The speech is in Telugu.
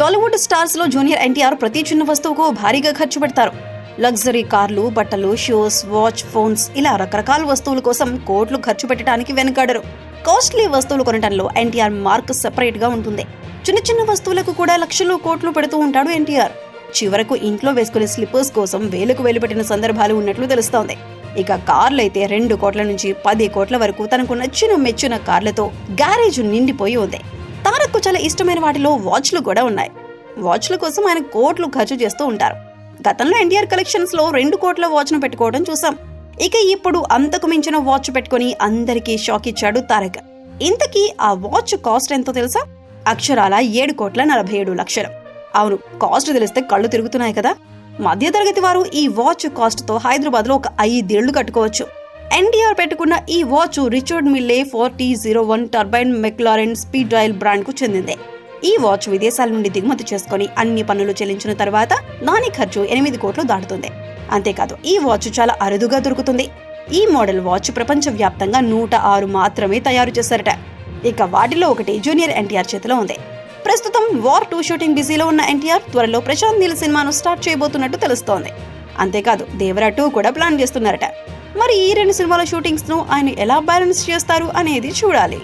టాలీవుడ్ స్టార్స్లో జూనియర్ ఎన్టీఆర్ ప్రతి చిన్న వస్తువుకు భారీగా ఖర్చు పెడతారు. లగ్జరీ కార్లు బట్టలు షూస్ వాచ్ ఫోన్స్ ఇలా రకరకాల వస్తువుల కోసం కోట్లు ఖర్చు పెట్టడానికి వెనుకాడరు. కాస్ట్లీ వస్తువులు కొనటంలో ఎన్టీఆర్ మార్క్ సెపరేట్గా ఉంటుంది. చిన్న చిన్న వస్తువులకు కూడా లక్షలు కోట్లు పెడుతూ ఉంటాడు ఎన్టీఆర్. చివరకు ఇంట్లో వేసుకునే స్లిప్పర్స్ కోసం వేలకు వేలు పెట్టిన సందర్భాలు ఉన్నట్లు తెలుస్తోంది. ఇక కార్లు అయితే రెండు కోట్ల నుంచి పది కోట్ల వరకు తనకు నచ్చిన మెచ్చిన కార్లతో గ్యారేజ్ నిండిపోయి ఉంది. చాలా ఇష్టమైన వాటిలో వాచ్లు కూడా ఉన్నాయి. వాచ్ల కోసం ఆయన కోట్లు ఖర్చు చేస్తూ ఉంటారు. గతంలో ఎన్టీఆర్ కలెక్షన్స్లో రెండు కోట్ల వాచ్ను పెట్టుకోవడం చూసాం. ఇక ఇప్పుడు అంతకు మించిన వాచ్ పెట్టుకొని అందరికీ షాక్ ఇచ్చాడు తారక్. ఇంతకీ ఆ వాచ్ కాస్ట్ ఎంతో తెలుసా? అక్షరాల ఏడు కోట్ల నలభై ఏడు లక్షలు. అవును కాస్ట్ తెలిస్తే కళ్ళు తిరుగుతున్నాయి కదా. మధ్యతరగతి వారు ఈ వాచ్ కాస్ట్తో హైదరాబాద్లో ఒక ఐదేళ్ళు కట్టుకోవచ్చు. ఎన్టీఆర్ పెట్టుకున్న ఈ watch Richard Mille forty zero one turbine McLaren speedtail బ్రాండ్కు చెందింది. ఈ వాచ్ విదేశాల నుండి దిగుమతి చేసుకుని అన్ని పన్నులు చెల్లించిన తర్వాత దాని ఖర్చు ఎనిమిది కోట్లు దాటుతుంది. అంతేకాదు ఈ వాచ్ చాలా అరుదుగా దొరుకుతుంది. ఈ మోడల్ వాచ్ ప్రపంచ వ్యాప్తంగా నూట ఆరు మాత్రమే తయారు చేశారట. ఇక వాటిలో ఒకటి జూనియర్ ఎన్టీఆర్ చేతిలో ఉంది. ప్రస్తుతం వార్ టూ షూటింగ్ బిజీలో ఉన్న ఎన్టీఆర్ త్వరలో ప్రశాంత్ నీల్ సినిమాను స్టార్ట్ చేయబోతున్నట్టు తెలుస్తోంది. అంతేకాదు దేవరా టూ కూడా ప్లాన్ చేస్తున్నారట. మరి ఈ రెండు సినిమాల షూటింగ్స్ను ఆయన ఎలా బ్యాలెన్స్ చేస్తారు అనేది చూడాలి.